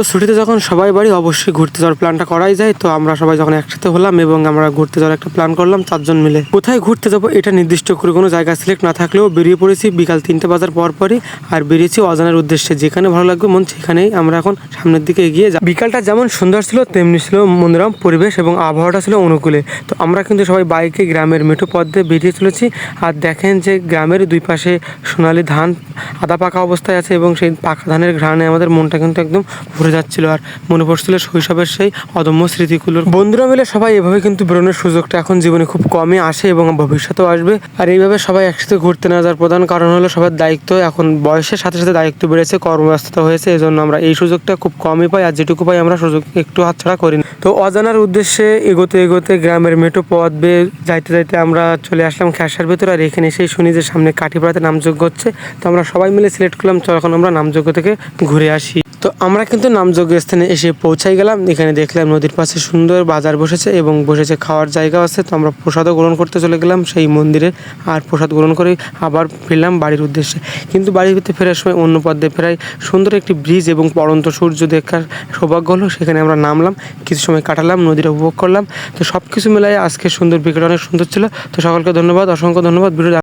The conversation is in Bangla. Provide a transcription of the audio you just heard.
তো ছুটিতে যখন সবাই বাড়ি, অবশ্যই ঘুরতে যাওয়ার প্ল্যানটা করাই যায়। তো আমরা সবাই যখন একসাথে হলাম এবং আমরা ঘুরতে যাওয়ার একটা প্ল্যান করলাম, চারজন মিলে। কোথায় ঘুরতে যাব এটা নির্দিষ্ট করে কোনো জায়গা সিলেক্ট না থাকলেও বেরিয়ে পড়েছি বিকাল তিনটে বাজার পর পরই আর বেরিয়েছি অজানার উদ্দেশ্যে। যেখানে ভালো লাগবে মন, সেখানেই আমরা এখন সামনের দিকে এগিয়ে যাই বিকালটা যেমন সুন্দর ছিল, তেমনি ছিল মনোরম পরিবেশ এবং আবহাওয়াটা ছিল অনুকূলে। তো আমরা কিন্তু সবাই বাইকে গ্রামের মেঠো পথ দিয়ে বেরিয়ে চলেছি আর দেখেন যে গ্রামের দুই পাশে সোনালি ধান আদা পাকা অবস্থায় আছে এবং সেই পাকা ধানের ঘ্রাণে আমাদের মনটা কিন্তু একদম ভরে যাচ্ছিল আর মনে পড়ছিল শৈশবের সেই অদম্য স্মৃতিগুলোর বন্ধুরা মিলে সবাই এভাবে কিন্তু বেরোনোর সুযোগটা এখন জীবনে খুব কমই আসে এবং ভবিষ্যতেও আসবে। আর এইভাবে সবাই একসাথে ঘুরতে না যাওয়ার প্রধান কারণ হলো সবার দায়িত্ব। এখন বয়সের সাথে সাথে দায়িত্ব বেড়েছে, কর্মব্যস্ততা হয়েছে এই জন্য আমরা এই সুযোগটা খুব কমই পাই আর যেটুকু পাই আমরা সুযোগ একটু হাতছাড়া করি না। তো অজানার উদ্দেশ্যে এগোতে এগোতে গ্রামের মেঠো পথ বেয়ে যাইতে যাইতে আমরা চলে আসলাম খ্যাসার ভেতরে আর এখানে এসেই শুনি যে সামনে কাঠিপাড়াতে নামযোগ্য হচ্ছে। তো আমরা সবাই মিলে সিলেক্ট করলাম, চল এখন আমরা নামযোগ্য থেকে ঘুরে আসি। তো আমরা কিন্তু নামযোগ্য স্থানে এসে পৌঁছাই গেলাম। এখানে দেখলাম নদীর পাশে সুন্দর বাজার বসেছে এবং বসেছে খাওয়ার জায়গাও আছে। তো আমরা প্রসাদও গ্রহণ করতে চলে গেলাম। সেই মন্দিরে আর প্রসাদ গ্রহণ করে আবার ফিরলাম বাড়ির উদ্দেশ্যে। কিন্তু বাড়ির ভিতরে ফেরার সময় অন্য পথ দিয়ে ফেরাই সুন্দর একটি ব্রিজ এবং পড়ন্ত সূর্য দেখার সৌভাগ্য হলো, সেখানে আমরা নামলাম, কিছু সময় কাটালাম, নদীটা উপভোগ করলাম। তো সব কিছু মিলাই আজকে সুন্দর বিকেল অনেক সুন্দর ছিল। তো সকলকে ধন্যবাদ, অসংখ্য ধন্যবাদ। ভিডিও